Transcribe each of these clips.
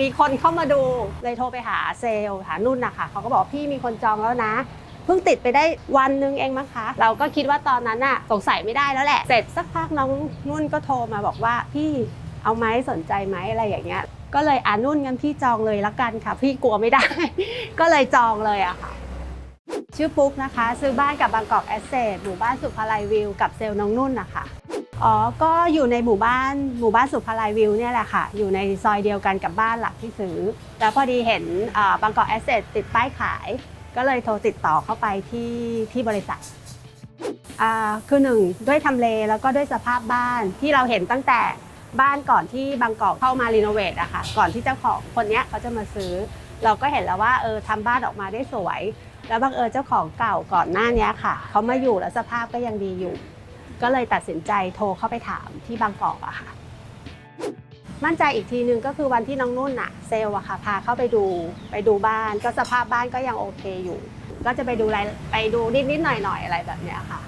มีคนเข้ามาดูเลยโทรไปหาเซลล์หานุ่นนะคะเขาก็บอกพี่มีคนจองแล้วนะเพิ่งติดไปได้วันนึงเองมั้งคะ เราก็คิดว่าตอนนั้นน่ะสงสัยไม่ได้แล้วแหละ เสร็จสักพักน้องนุ่นก็โทรมาบอกว่าพี่เอาไหมสนใจไหมอะไรอย่างเงี้ย ก็เลยอ่านุ่นงั้นพี่จองเลยละกันค่ะ พี่กลัวไม่ได้ ก็เลยจองเลยอะค่ะ ชื่อปุ๊กนะคะ ซื้อบ้านกับบางกอกแอสเซทหมู่บ้านสุภาลัยวิวกับเซลล์น้องนุ่นนะคะ อ๋อ ก็อยู่ในหมู่บ้านหมู่บ้านสุภาลัยวิวเนี่ยแหละค่ะ อยู่ในซอยเดียวกันกับบ้านหลักที่ซื้อ แล้วพอดีเห็นบางกอกแอสเซทติดป้ายขาย ก็เลยโทรติดต่อเข้าไปที่ที่บริษัทคือหนึ่งด้วยทำเลแล้วก็ด้วยสภาพบ้านที่เราเห็นตั้งแต่บ้านก่อนที่บางกอกเข้ามารีโนเวทอะค่ะ ก่อนที่เจ้าของคนเนี้ยเขาจะมาซื้อ เราก็เห็นแล้วว่าเออทำบ้านออกมาได้สวย แล้วบังเอิญเจ้าของเก่าก่อนหน้านี้ค่ะเขามาอยู่แล้วสภาพก็ยังดีอยู่ ก็เลยตัดสินใจโทรเข้าไปถามที่บางกอกอะค่ะ มั่นใจอีกทีนึงก็คือวันที่น้องนุ่นอะเซลล์อะค่ะพาเข้าไปดูไปดูบ้าน ก็สภาพบ้านก็ยังโอเคอยู่ ก็จะไปดูรายไปดูนิดนิดๆหน่อยหน่อยๆอะไรแบบเนี้ยค่ะ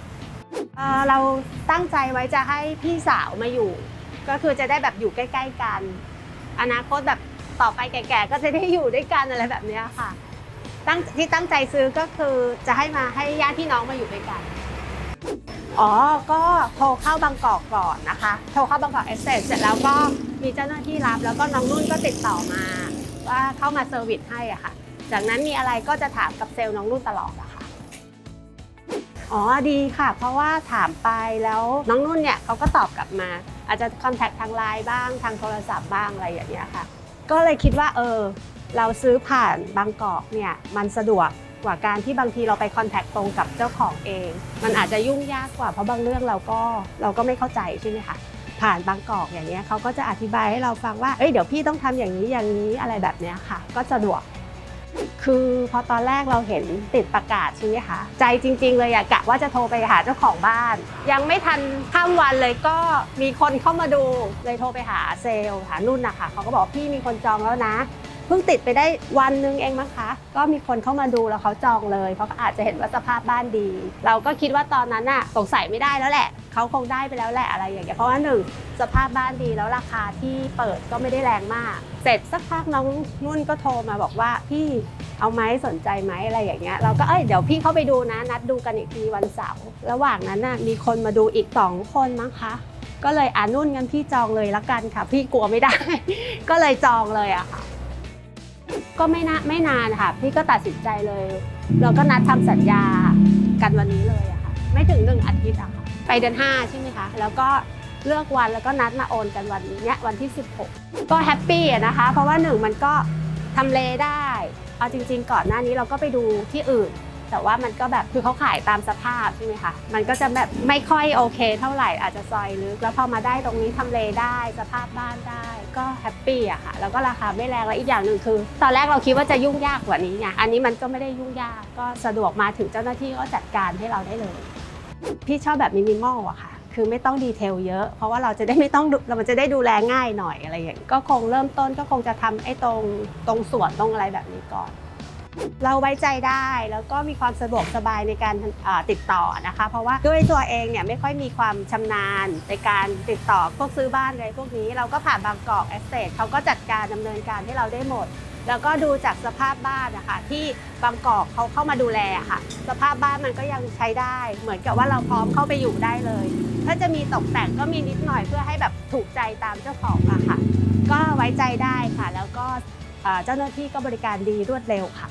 เอ่อเราตั้งใจไว้จะให้พี่สาวมาอยู่ ก็คือจะได้แบบอยู่ใกล้ ๆ กัน อนาคตแบบต่อไปแก่ๆก็จะได้อยู่ด้วยกันอะไรแบบเนี้ยค่ะตั้งที่ตั้งใจซื้อก็คือจะให้มาให้ญาติพี่น้องมาอยู่ด้วยกัน อ๋อ ก็โทรเข้าบางกอกก่อนนะคะ โทรเข้าบางกอกเอสเซเสร็จแล้วก็มีเจ้าหน้าที่รับแล้วก็น้องนุ่นก็ติดต่อมา ว่าเข้ามาเซอร์วิสให้อะค่ะ จากนั้นมีอะไรก็จะถามกับเซลล์น้องนุ่นตลอดอะค่ะ อ๋อดีค่ะ เพราะว่าถามไปแล้วน้องนุ่นเนี่ยเขาก็ตอบกลับมา อาจจะคอนแทคทางไลน์บ้างทางโทรศัพท์บ้างอะไรอย่างเงี้ยค่ะ ก็เลยคิดว่าเออเราซื้อผ่านบางกอกเนี่ยมันสะดวก กว่าการที่บางทีเราไปคอนแทคตรงกับเจ้าของเอง มันอาจจะยุ่งยากกว่าเพราะบางเรื่องเราก็เราก็ไม่เข้าใจใช่ไหมคะผ่านบางกอกอย่างเงี้ยเขาก็จะอธิบายให้เราฟังว่าเอ้ยเดี๋ยวพี่ต้องทำอย่างนี้อย่างนี้อะไรแบบเนี้ยค่ะ ก็สะดวก คือพอตอนแรกเราเห็นติดประกาศใช่ไหมคะใจจริง ๆ เลยอะกะว่าจะโทรไปหาเจ้าของบ้าน ยังไม่ทันข้ามวันเลยก็มีคนเข้ามาดูเลยโทรไปหาเซลล์หานุ่นนะคะเขาก็บอกพี่มีคนจองแล้วนะ เพิ่งติดไปได้วันนึงเองมั้งคะ ก็มีคนเข้ามาดูแล้วเขาจองเลยเพราะเขาอาจจะเห็นว่าสภาพบ้านดี เราก็คิดว่าตอนนั้นน่ะสงสัยไม่ได้แล้วแหละเขาคงได้ไปแล้วแหละอะไรอย่างเงี้ยเพราะว่าหนึ่งสภาพบ้านดีแล้วราคาที่เปิดก็ไม่ได้แรงมาก เสร็จสักพักน้องนุ่นก็โทรมาบอกว่าพี่เอาไหมสนใจไหมอะไรอย่างเงี้ยเราก็เอ้ยเดี๋ยวพี่เข้าไปดูนะนัดดูกันอีกทีวันเสาร์ระหว่างนั้นน่ะมีคนมาดูอีกสองคนมั้งคะก็เลยอ่านุ่นงั้นพี่จองเลยละกันค่ะ พี่กลัวไม่ได้ ก็เลยจองเลยอะค่ะ ก็ไม่นาไม่นานค่ะ พี่ก็ตัดสินใจเลย เราก็นัดทำสัญญากันวันนี้เลยอะค่ะ ไม่ถึงหนึ่งอาทิตย์อะค่ะ ไปเดือนห้าใช่ไหมคะ แล้วก็เลือกวันแล้วก็นัดมาโอนกันวันนี้วันที่ 16 ก็แฮปปี้นะคะ เพราะว่าหนึ่งมันก็ทำเลได้ เอาจริง ๆ ก่อนหน้านี้เราก็ไปดูที่อื่น แต่ว่ามันก็แบบคือเขาขายตามสภาพใช่ไหมคะมันก็จะแบบไม่ค่อยโอเค เท่าไหร่อาจจะซอยลึก แล้วพอมาได้ตรงนี้ทำเลได้สภาพบ้านได้ ก็แฮปปี้อะค่ะแล้วก็ราคาไม่แรงแล้วอีกอย่างหนึ่งคือ ตอนแรกเราคิดว่าจะยุ่งยากกว่านี้ไงอันนี้มันก็ไม่ได้ยุ่งยากก็สะดวกมาถึงเจ้าหน้าที่ก็จัดการให้เราได้เลย พี่ชอบแบบมินิมอลอะค่ะคือไม่ต้องดีเทลเยอะ เพราะว่าเราจะได้ไม่ต้องดูเราจะได้ดูแลง่ายหน่อยอะไรอย่างนี้ก็คงเริ่มต้นก็คงจะทำไอ้ตรงตรงส่วนตรงอะไรแบบนี้ก่อน เราไว้ใจได้แล้วก็มีความสะดวกสบายในการติดต่อนะคะ เพราะว่าด้วยตัวเองเนี่ยไม่ค่อยมีความชำนาญในการติดต่อพวกซื้อบ้านอะไรพวกนี้เราก็ผ่านบางกอกแอสเซทเขาก็จัดการดำเนินการให้เราได้หมด แล้วก็ดูจากสภาพบ้านนะคะที่บางกอกเขาเข้ามาดูแลค่ะ สภาพบ้านมันก็ยังใช้ได้ เหมือนกับว่าเราพร้อมเข้าไปอยู่ได้เลย ถ้าจะมีตกแต่งก็มีนิดหน่อยเพื่อให้แบบถูกใจตามเจ้าของอะค่ะ ก็ไว้ใจได้ค่ะ แล้วก็เจ้าหน้าที่ก็บริการดีรวดเร็วค่ะ